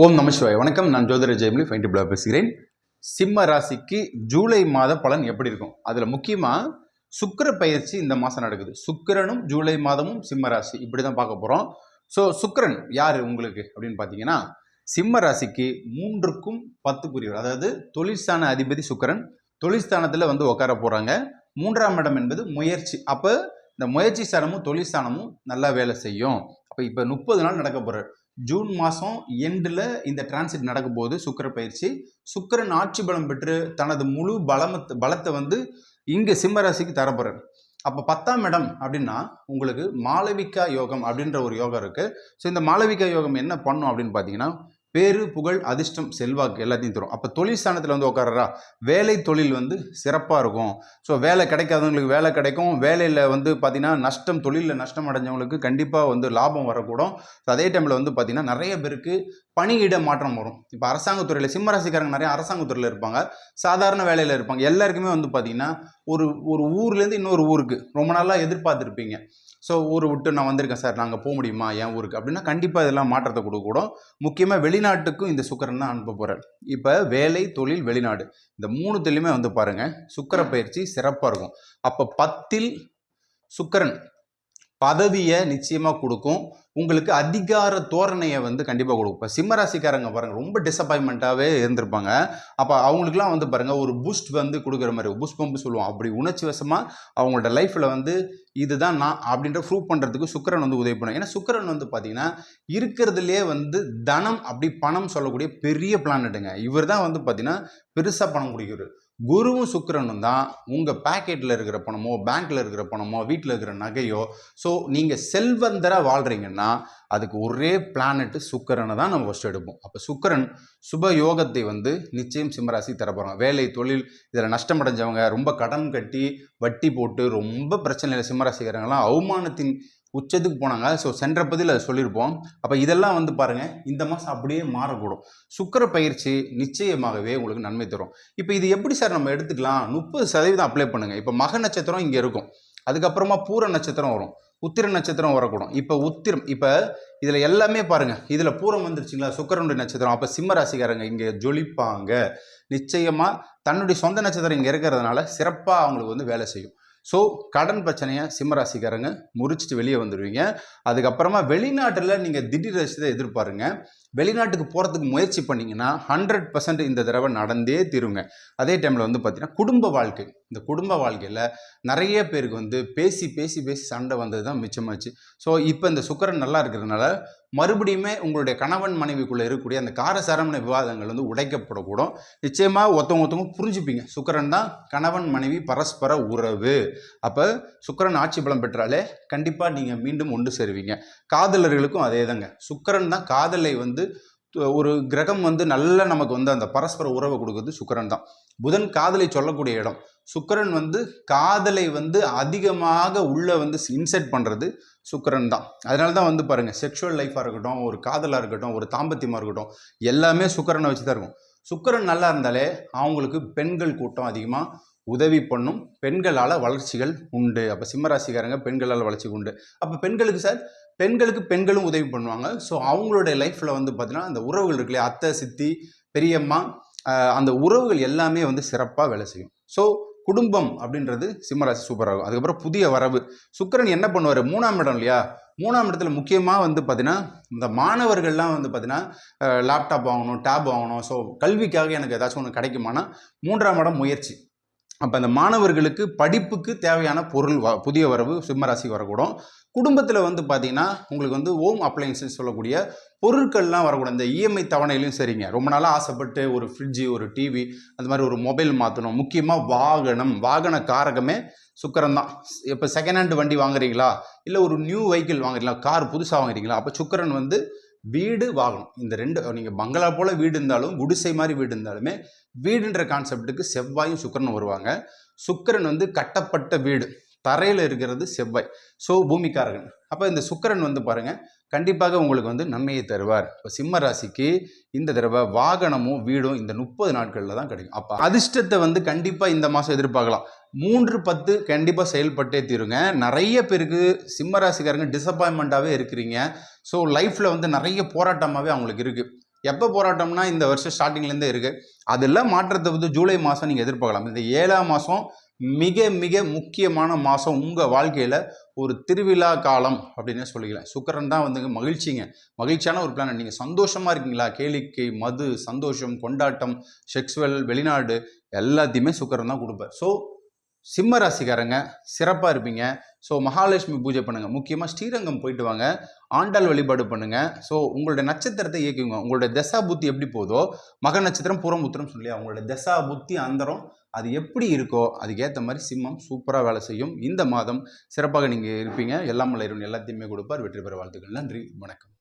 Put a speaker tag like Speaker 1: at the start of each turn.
Speaker 1: ஓம் நமசிவாய் வணக்கம் நான் ஜோதிர ஜெயமலி ஃபைன் டிப்ளா பேசுகிறேன். சிம்ம ராசிக்கு ஜூலை மாத பலன் எப்படி இருக்கும்? அதில் முக்கியமாக சுக்கிர பயிற்சி இந்த மாதம் நடக்குது. சுக்கிரனும் ஜூலை மாதமும் சிம்ம ராசி. இப்படி தான் பார்க்க போகிறோம் ஸோ சுக்கிரன் யார் உங்களுக்கு அப்படின்னு பார்த்தீங்கன்னா சிம்ம ராசிக்கு மூன்றுக்கும் பத்துக்குரியவர் அதாவது தொழிற்சான அதிபதி சுக்கிரன் தொழிற்ஸ்தானத்தில் வந்து உட்கார போகிறாங்க மூன்றாம் இடம் என்பது முயற்சி. அப்போ இந்த முயற்சி ஸ்தானமும் தொழிற்ஸ்தானமும் நல்லா வேலை செய்யும். அப்போ இப்போ முப்பது நாள் நடக்க போகிறார் ஜூன் மாதம் எண்டில் இந்த டிரான்சிட் நடக்கும் போது சுக்கிர பயிற்சி. சுக்கிரன் ஆட்சி பலம் பெற்று தனது முழு பலமத் பலத்தை வந்து இங்கே சிம்மராசிக்கு தரப்போறார் அப்போ பத்தாம் இடம் அப்படின்னா உங்களுக்கு மாளவிகா யோகம் அப்படின்ற ஒரு யோகம் இருக்குது ஸோ இந்த மாளவிகா யோகம் என்ன பண்ணும் அப்படின்னு பார்த்தீங்கன்னா பேரு புகழ் அதிர்ஷ்டம் செல்வாக்கு எல்லாத்தையும் தரும். அப்போ தொழில் ஸ்தானத்தில் வந்து உட்காரா வேலை தொழில் வந்து சிறப்பாக இருக்கும். ஸோ வேலை கிடைக்காதவங்களுக்கு வேலை கிடைக்கும். வேலையில் வந்து பார்த்திங்கன்னா நஷ்டம் தொழிலில் நஷ்டம் அடைஞ்சவங்களுக்கு கண்டிப்பாக வந்து லாபம் வரக்கூடும். ஸோ அதே டைமில் வந்து பார்த்திங்கன்னா நிறைய பேருக்கு பணியிட மாற்றம் வரும். இப்போ அரசாங்கத்துறையில் சிம்ம ராசிக்காரங்க நிறைய அரசாங்கத்துறையில் இருப்பாங்க. சாதாரண வேலையில் இருப்பாங்க. எல்லாருக்குமே வந்து பார்த்தீங்கன்னா ஒரு ஒரு ஊர்லேருந்து இன்னொரு ஊருக்கு ரொம்ப நாளாக எதிர்பார்த்துருப்பீங்க. ஸோ ஊரை விட்டு நான் வந்திருக்கேன் சார். நாங்கள் போக முடியுமா? என் ஊருக்கு அப்படின்னா கண்டிப்பாக இதெல்லாம் மாற்றத்தை கொடுக்கக்கூடும். முக்கியமாக வெளிநாட்டுக்கும் இந்த சுக்கரன் தான் அனுப்ப போகிறேன் இப்போ வேலை தொழில் வெளிநாடு இந்த மூணுத்துலேயுமே வந்து பாருங்கள் சுக்கர பயிற்சி சிறப்பாக இருக்கும். அப்போ பத்தில் சுக்கரன் பதவியை நிச்சயமாக கொடுக்கும். உங்களுக்கு அதிகார தோரணையை வந்து கண்டிப்பாக கொடுக்கும். இப்போ சிம்மராசிக்காரங்க பாருங்கள் ரொம்ப டிசப்பாயின்மெண்ட்டாகவே இருந்திருப்பாங்க. அப்போ அவங்களுக்குலாம் வந்து பாருங்கள் ஒரு பூஸ்ட் வந்து கொடுக்குற மாதிரி பூஸ்ட் பம்பு சொல்லுவோம். அப்படி உணர்ச்சி வசமாக அவங்களோட லைஃப்பில் வந்து இதுதான் நான் அப்படின்ற ப்ரூவ் பண்ணுறதுக்கு சுக்கரன் வந்து உதவி பண்ணும் ஏன்னா சுக்கரன் வந்து பார்த்தீங்கன்னா இருக்கிறதுலே வந்து தனம் அப்படி பணம் சொல்லக்கூடிய பெரிய பிளானட்டுங்க இவர் தான் வந்து பார்த்தீங்கன்னா பெருசாக பணம் குடிக்கிறார் குருவும் சுக்கரனும் தான் உங்கள் பேக்கெட்டில் இருக்கிற பணமோ பேங்க்கில் இருக்கிற பணமோ வீட்டில் இருக்கிற நகையோ ஸோ நீங்கள் செல்வந்தராக வாழ்கிறீங்கன்னா அதுக்கு ஒரே பிளானட்டு சுக்கரனை தான் நம்ம ஃபஸ்ட் எடுப்போம். அப்போ சுக்கரன் சுப யோகத்தை வந்து நிச்சயம் சிம்மராசி தரப்போகிறாங்க வேலை தொழில் இதில் நஷ்டம் அடைஞ்சவங்க ரொம்ப கடன் கட்டி வட்டி போட்டு ரொம்ப பிரச்சனையில் சிம்மராசிக்காரங்களாம் அவமானத்தின் உச்சத்துக்கு போனாங்க. ஸோ சென்ற பதில் அதை சொல்லியிருப்போம். அப்போ இதெல்லாம் வந்து பாருங்கள் இந்த மாதம் அப்படியே மாறக்கூடும். சுக்கர பயிற்சி நிச்சயமாகவே உங்களுக்கு நன்மை தரும். இப்போ இது எப்படி சார் நம்ம எடுத்துக்கலாம்? முப்பது சதவீதம் அப்ளை பண்ணுங்கள் இப்போ மக நட்சத்திரம் இங்கே இருக்கும். அதுக்கப்புறமா பூர நட்சத்திரம் வரும். உத்திர நட்சத்திரம் வரக்கூடும். இப்போ உத்திரம் இப்போ இதில் எல்லாமே பாருங்கள் இதில் பூரம் வந்துருச்சுங்களா? சுக்கரனுடைய நட்சத்திரம். அப்போ சிம்ம ராசிக்காரங்க இங்கே ஜொலிப்பாங்க. நிச்சயமாக தன்னுடைய சொந்த நட்சத்திரம் இங்கே இருக்கிறதுனால சிறப்பாக அவங்களுக்கு வந்து வேலை செய்யும். ஸோ கடன் பிரச்சனையை சிம்மராசிக்காரங்க முறிச்சிட்டு வெளியே வந்துடுவீங்க அதுக்கப்புறமா வெளிநாட்டில் நீங்கள் திடீர் ரசித்தை எதிர்பாருங்க. வெளிநாட்டுக்கு போகிறதுக்கு முயற்சி பண்ணிங்கன்னா ஹண்ட்ரட் பர்சன்ட் இந்த தடவை நடந்தே தீருங்க. அதே டைமில் வந்து பார்த்திங்கன்னா குடும்ப வாழ்க்கை. இந்த குடும்ப வாழ்க்கையில் நிறைய பேருக்கு வந்து பேசி பேசி பேசி சண்டை வந்தது தான் மிச்சமாச்சு. ஸோ இப்போ இந்த சுக்கரன் நல்லா இருக்கிறதுனால மறுபடியுமே உங்களுடைய கணவன் மனைவிக்குள்ளே இருக்கக்கூடிய அந்த காரசாரமான விவாதங்கள் வந்து உடைக்கப்படக்கூடும். நிச்சயமாக ஒருத்தவங்க ஒருத்தவங்க புரிஞ்சுப்பீங்க. சுக்கரன் தான் கணவன் மனைவி பரஸ்பர உறவு. அப்போ சுக்கரன் ஆட்சி பலம் பெற்றாலே கண்டிப்பாக நீங்கள் மீண்டும் ஒன்று சேருவீங்க. காதலர்களுக்கும் அதே தாங்க சுக்கரன் தான் காதலை வந்து ஒரு கிரகம் வந்து நல்ல நமக்கு வந்து அந்த பரஸ்பர உறவை கொடுக்குறது சுக்கரன் தான். புதன் காதலை சொல்லக்கூடிய இடம். சுக்கரன் வந்து காதலை வந்து அதிகமாக உள்ள வந்து இன்செர்ட் பண்ணுறது சுக்கரன் தான். அதனால தான் வந்து பாருங்கள் செக்ஷுவல் லைஃபாக இருக்கட்டும் ஒரு காதலாக இருக்கட்டும் ஒரு தாம்பத்தியமாக இருக்கட்டும் எல்லாமே சுக்கரனை வச்சு தான் இருக்கும். சுக்கரன் நல்லா இருந்தாலே அவங்களுக்கு பெண்கள் கூட்டம் அதிகமாக உதவி பண்ணும். பெண்களால் வளர்ச்சிகள் உண்டு. அப்போ சிம்மராசிக்காரங்க பெண்களால் வளர்ச்சி உண்டு. அப்போ பெண்களுக்கு சார் பெண்களுக்கு பெண்களும் உதவி பண்ணுவாங்க. ஸோ அவங்களுடைய லைஃப்பில் வந்து பார்த்திங்கன்னா அந்த உறவுகள் இருக்குல்லையா? அத்தை சித்தி பெரியம்மா அந்த உறவுகள் எல்லாமே வந்து சிறப்பாக வேலை செய்யும். ஸோ குடும்பம் அப்படின்றது சிம்மராசி சூப்பராக இருக்கும் அதுக்கப்புறம் புதிய வரவு. சுக்கரன் என்ன பண்ணுவார்? மூணாம் இடம் இல்லையா? மூணாம் இடத்துல முக்கியமாக வந்து பார்த்தீங்கன்னா இந்த மாணவர்கள்லாம் வந்து பார்த்தீங்கன்னா லேப்டாப் வாங்கணும் டேப் வாங்கணும். ஸோ கல்விக்காக எனக்கு ஏதாச்சும் ஒன்று கிடைக்குமானா மூன்றாம் இடம் முயற்சி. அப்போ அந்த மாணவர்களுக்கு படிப்புக்கு தேவையான பொருள் வ புதிய வரவு சிம்மராசி வரக்கூடும். குடும்பத்தில் வந்து பார்த்தீங்கன்னா உங்களுக்கு வந்து ஹோம் அப்ளையன்சஸ் சொல்லக்கூடிய பொருட்கள்லாம் வரக்கூடாது இந்த இஎம்ஐ தவணையிலையும் சரிங்க. ரொம்ப நாளாக ஆசைப்பட்டு ஒரு ஃப்ரிட்ஜு ஒரு டிவி அந்த மாதிரி ஒரு மொபைல் மாற்றணும் முக்கியமாக வாகனம் வாகன காரகமே சுக்கரன் தான் இப்போ செகண்ட் ஹேண்ட் வண்டி வாங்குறீங்களா? இல்லை ஒரு நியூ வெஹிக்கிள் வாங்குறீங்களா? கார் புதுசாக வாங்குறீங்களா? அப்போ சுக்கரன் வந்து வீடு வாகனம். இந்த ரெண்டு நீங்கள் பங்களா போல் வீடு இருந்தாலும் குடிசை மாதிரி வீடு இருந்தாலுமே வீடுன்ற கான்செப்ட்டுக்கு செவ்வாயும் சுக்கரனும் வருவாங்க. சுக்கரன் வந்து கட்டப்பட்ட வீடு. தரையில் இருக்கிறது செவ்வாய். ஸோ பூமிக்காரகன். அப்போ இந்த சுக்கரன் வந்து பாருங்கள் கண்டிப்பாக உங்களுக்கு வந்து நன்மையை தருவார். இப்போ சிம்ம ராசிக்கு இந்த தடவை வாகனமும் வீடும் இந்த முப்பது நாட்களில் தான் கிடைக்கும். அப்போ அதிர்ஷ்டத்தை வந்து கண்டிப்பாக இந்த மாதம் எதிர்பார்க்கலாம். மூன்று பத்து கண்டிப்பாக செயல்பட்டே தீருங்க. நிறைய பேருக்கு சிம்ம ராசிக்காரங்க டிசப்பாயின்மெண்ட்டாகவே இருக்கிறீங்க. ஸோ லைஃப்பில் வந்து நிறைய போராட்டமாகவே அவங்களுக்கு இருக்குது எப்போ போராட்டம்னா இந்த வருஷம் ஸ்டார்டிங்லேருந்தே இருக்குது அதெல்லாம் மாற்றத்தை வந்து ஜூலை மாதம் நீங்கள் எதிர்பார்க்கலாம். இந்த ஏழாம் மாதம் மிக மிக முக்கியமான மாதம் உங்கள் வாழ்க்கையில் ஒரு திருவிழா காலம் அப்படின்னு சொல்லிக்கலாம். சுக்கரன் தான் வந்து மகிழ்ச்சிங்க. மகிழ்ச்சியான ஒரு பிளான் நீங்கள் சந்தோஷமாக இருக்கீங்களா? கேளிக்கை மது சந்தோஷம் கொண்டாட்டம் செக்ஸுவல் வெளிநாடு எல்லாத்தையுமே சுக்கரன் தான் கொடுப்பார். ஸோ சிம்ம ராசிக்காரங்க சிறப்பாக இருப்பீங்க. ஸோ மகாலட்சுமி பூஜை பண்ணுங்கள் முக்கியமாக ஸ்ரீரங்கம் போயிட்டு வாங்க. ஆண்டாள் வழிபாடு பண்ணுங்கள் ஸோ உங்களுடைய நட்சத்திரத்தை இயக்குங்க. உங்களுடைய தசா புத்தி எப்படி போதோ மக நட்சத்திரம் புறம் உத்திரம் சொல்லி அவங்களுடைய தசா புத்தி அந்தரம் அது எப்படி இருக்கோ அதுக்கேற்ற மாதிரி சிம்மம் சூப்பராக வேலை செய்யும். இந்த மாதம் சிறப்பாக நீங்கள் இருப்பீங்க. எல்லாம் மலையரும் எல்லாத்தையுமே கொடுப்பார். வெற்றி பெற வாழ்த்துக்கள். நன்றி. வணக்கம்.